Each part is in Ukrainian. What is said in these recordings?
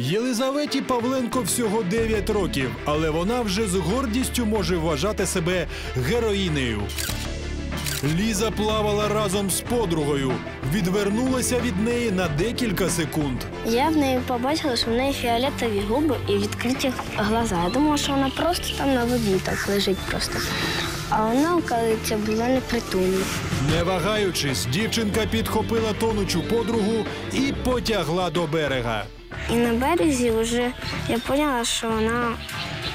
Єлизаветі Павленко всього 9 років, але вона вже з гордістю може вважати себе героїнею. Ліза плавала разом з подругою, відвернулася від неї на декілька секунд. Я в неї побачила, що в неї фіолетові губи і відкриті глаза. Я думала, що вона просто там на воді так лежить просто. А вона, оказується, була непритульна. Не вагаючись, дівчинка підхопила тонучу подругу і потягла до берега. І на березі вже я поняла, що вона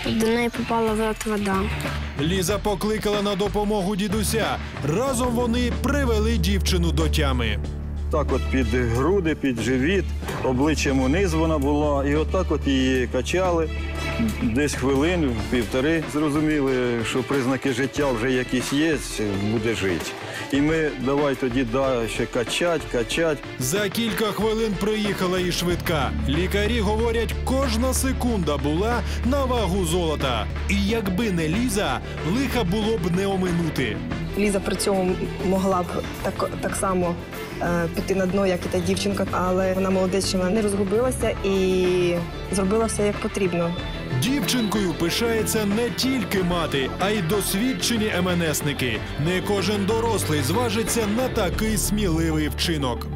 до неї попала в рот вода. Ліза покликала на допомогу дідуся. Разом вони привели дівчину до тями. Так от під груди, під живіт, обличчям униз вона була, і отак от її качали. Десь хвилин, півтори зрозуміли, що признаки життя вже якісь є, буде жити. І ми давай тоді да, ще качать, качать. За кілька хвилин приїхала і швидка. Лікарі говорять, кожна секунда була на вагу золота. І якби не Ліза, лиха було б не оминути. Ліза при цьому могла б так, так само е, піти на дно, як і та дівчинка, але вона молодець, що вона не розгубилася і зробила все як потрібно. Дівчинкою пишається не тільки мати, а й досвідчені МНСники. Не кожен дорослий зважиться на такий сміливий вчинок.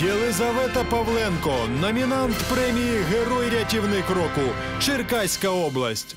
Єлизавета Павленко, номінант премії Герой рятівник року, Черкаська область.